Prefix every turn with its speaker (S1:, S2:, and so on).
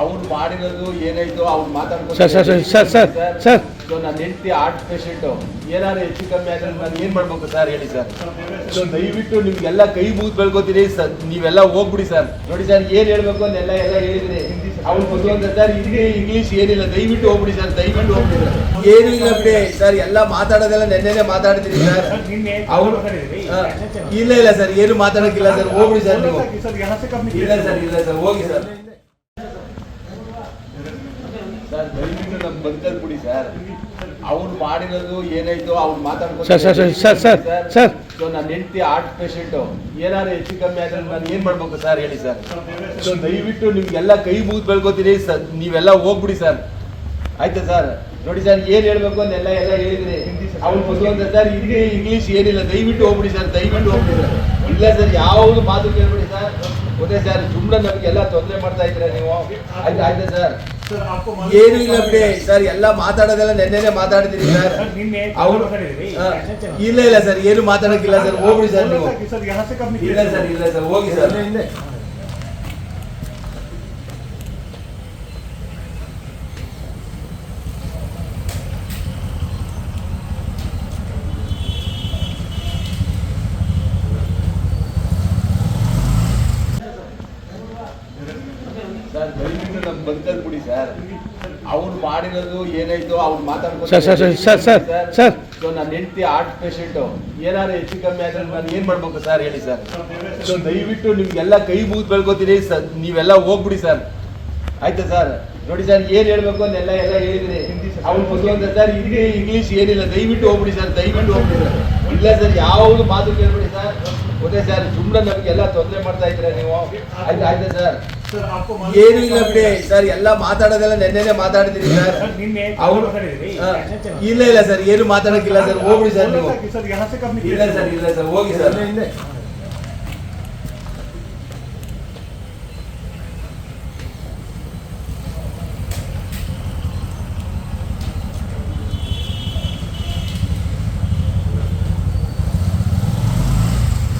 S1: ಅವ್ರು ಮಾಡಿರೋದು ಏನಾಯ್ತು ಅವ್ರು ಮಾತಾಡ್ಕೊಂಡು
S2: sir sir sir sir sir sir.
S1: So ಹೆಂಡತಿ ಆರ್ಟ್ ಪೇಷಂಟು ಏನಾದ್ರು ಹೆಚ್ಚು ಕಮ್ಮಿ ಆದ್ರೆ ನಾನು ಏನು ಮಾಡ್ಬೇಕು ಸರ್ ಹೇಳಿ ಸರ್. ಸೊ ದಯವಿಟ್ಟು ನಿಮ್ಗೆಲ್ಲ ಕೈ ಬೂತ್ ಬೆಳ್ಕೊತೀರಿ ಸರ್. ನೀವೆಲ್ಲ ಹೋಗ್ಬಿಡಿ ಸರ್. ನೋಡಿ ಸರ್ ಏನು ಹೇಳ್ಬೇಕು ಅಂತ ಎಲ್ಲ ಹೇಳಿದ್ದೀನಿ. ಅವ್ರು ಬಂದು ಸರ್ ಇದೇ ಇಂಗ್ಲೀಷ್ ಏನಿಲ್ಲ. ದಯವಿಟ್ಟು ಹೋಗ್ಬಿಡಿ ಸರ್ ದಯವಿಟ್ಟು ಹೋಗ್ಬಿಡಿ ಏನಿಲ್ಲ ಏನು ಬಿಡಿ ಸರ್ ಎಲ್ಲ ಮಾತಾಡೋದೆಲ್ಲ ನೆನ್ನೆನೆ ಮಾತಾಡ್ತೀನಿ ಸರ್. ಅವ್ರು ಇಲ್ಲ ಇಲ್ಲ ಸರ್ ಏನು ಮಾತಾಡೋಕ್ಕಿಲ್ಲ ಸರ್. ಹೋಗ್ಬಿಡಿ ಸರ್ ನೀವು. ಇಲ್ಲ ಸರ್ ಇಲ್ಲ ಸರ್ ಹೋಗಿ ಸರ್. ಸರ್ ದಯವಿಟ್ಟು ನಮ್ಮ ಬದುಕಲ್ಲಿ ಬಿಡಿ ಸರ್. ಅವ್ರು ಮಾಡಿರೋದು ಏನಾಯ್ತು ಅವ್ರು ಮಾತಾಡ್ಕೊಂಡು
S2: sir sir sir sir sir sir
S1: so ನಾನು ಹೆಂಡತಿ ಆರ್ಟ್ ಪೇಷಂಟು ಏನಾದ್ರು ಹೆಚ್ಚು ಕಮ್ಮಿ ಆದರೆ ನಾನು ಏನು ಮಾಡ್ಬೇಕು ಸರ್ ಹೇಳಿ ಸರ್. ದಯವಿಟ್ಟು ನಿಮ್ಗೆಲ್ಲ ಕೈ ಮುಗಿದು ಬೆಳ್ಕೊತೀರಿ ಸರ್. ನೀವೆಲ್ಲ ಹೋಗ್ಬಿಡಿ ಸರ್. ಆಯ್ತಾ ಸರ್? ನೋಡಿ ಸರ್ ಏನು ಹೇಳ್ಬೇಕು ಅಂತೆಲ್ಲ ಎಲ್ಲ ಹೇಳಿದ್ರಿ ಅವ್ನು ಬದುಕಂತ ಸರ್ ಹಿಂದಿ ಇಂಗ್ಲೀಷ್ ಏನಿಲ್ಲ. ದಯವಿಟ್ಟು ಹೋಗ್ಬಿಡಿ ಸರ್ ದಯವಿಟ್ಟು ಹೋಗ್ಬಿಡಿ ಸರ್. ಇಲ್ಲ ಸರ್ ಯಾವುದು ಮಾತು ಕೇಳ್ಬಿಡಿ ಸರ್. ಗೊತ್ತೇ ಸರ್ ಸುಮ್ಮನೆ ನಮಗೆಲ್ಲ ತೊಂದರೆ ಮಾಡ್ತಾ ಇದ್ರೆ ನೀವು? ಆಯ್ತಾ ಆಯ್ತಾ ಸರ್? ಏನಿಲ್ಲ ಬಿಡಿ ಸರ್ ಎಲ್ಲ ಮಾತಾಡೋದೆಲ್ಲ ನೆನ್ನೆನೆ ಮಾತಾಡಿದಿರಿ ಸರ್ ಇಲ್ಲ ಇಲ್ಲ ಸರ್ ಏನು ಮಾತಾಡೋಕ್ಕಿಲ್ಲ ಸರ್ ಹೋಗ್ಬಿಡಿ ಸರ್ ನೀವು ಇಲ್ಲ ಸರ್ ಇಲ್ಲ ಸರ್ ಹೋಗಿ ಸರ್ ಬದುಕಲ್ ಬಿಡಿ ಸರ್. ಅವ್ರು ಮಾಡಿರೋದು ಏನಾಯ್ತು ಅವ್ರು
S2: sir, sir, sir, sir, sir, sir.
S1: So ನನ್ನ ಹೆಂಡತಿ ಆರ್ಟ್ ಪೇಷಂಟ್ ಏನಾದ್ರು ಹೆಚ್ಚು ಕಮ್ಮಿ ಆದ್ರೆ ನಾನು ಏನ್ ಮಾಡ್ಬೇಕು ಸರ್ ಹೇಳಿ ಸರ್. ಸೊ ದಯವಿಟ್ಟು ನಿಮ್ಗೆಲ್ಲ ಕೈ ಮುಗಿದು ಬೆಳ್ಕೊತೀನಿ ಸರ್. ನೀವೆಲ್ಲ ಹೋಗ್ಬಿಡಿ ಸರ್. ಆಯ್ತಾ ಸರ್? ನೋಡಿ ಸರ್ ಏನ್ ಹೇಳ್ಬೇಕು ಅಂತೆಲ್ಲ ಎಲ್ಲ ಹೇಳಿದ್ರಿ ಅವ್ನು ಬುದ್ಧಿವಂತ ಸರ್ ಇಲ್ಲಿ ಇಂಗ್ಲೀಷ್ ಏನಿಲ್ಲ. ದಯವಿಟ್ಟು ಹೋಗ್ಬಿಡಿ ಸರ್ ದಯವಿಟ್ಟು ಹೋಗ್ಬಿಡಿ ಸರ್. ಇಲ್ಲ ಸರ್ ಯಾವುದು ಮಾತು ಕೇಳ್ಬಿಡಿ ಸರ್. ಒಂದೇ ಸರ್ ಸುಮ್ಮನೆ ನಮಗೆಲ್ಲ ತೊಂದರೆ ಮಾಡ್ತಾ ಇದ್ದೀರಾ ನೀವು? ಆಯ್ತಾ ಆಯ್ತಾ ಸರ್. ಏನಿಲ್ಲ ಇಲ್ಲ ಬಿಡಿ. ಸರ್ ಎಲ್ಲ ಮಾತಾಡೋದೆಲ್ಲ ನೆನ್ನೆನೆ ಮಾತಾಡಿದ್ರಿ ಸರ್ ಇಲ್ಲ? ಇಲ್ಲ ಸರ್ ಏನು ಮಾತಾಡೋಕ್ಕಿಲ್ಲ ಸರ್. ಹೋಗ್ಬಿಡಿ ಸರ್ ನೀವು. ಇಲ್ಲ ಸರ್ ಇಲ್ಲ ಸರ್ ಹೋಗಿ ಸರ್.